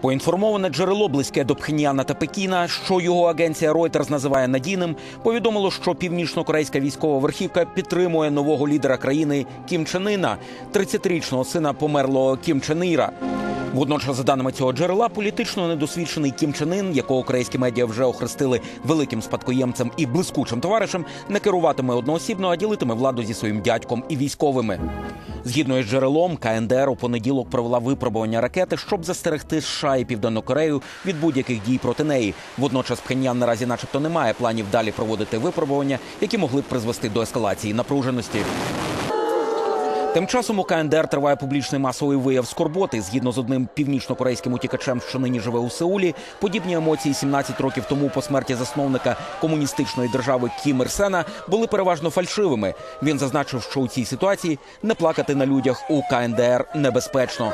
Поінформоване джерело близьке до Пхеньяна та Пекіна, що його агенція Reuters називає надійним, повідомило, що північно-корейська військова верхівка підтримує нового лідера країни Кім Чен Іна, 30-річного сина померлого Кім Чен Іра. Водночас, за даними цього джерела, політично недосвідчений Кім Чен Ін, якого корейські медіа вже охрестили великим спадкоємцем і блискучим товаришем, не керуватиме одноосібно, а ділитиме владу зі своїм дядьком і військовими. Згідно із джерелом, КНДР у понеділок провела випробування ракети, щоб застерегти США і Південну Корею від будь-яких дій проти неї. Водночас Пхеньян наразі, начебто, не має планів далі проводити випробування, які могли б призвести до ескалації напруженості. Тим часом у КНДР триває публічний масовий вияв скорботи. Згідно з одним північно-корейським утікачем, що нині живе у Сеулі, подібні емоції 17 років тому по смерті засновника комуністичної держави Кім Ір Сена були переважно фальшивими. Він зазначив, що у цій ситуації не плакати на людях у КНДР небезпечно.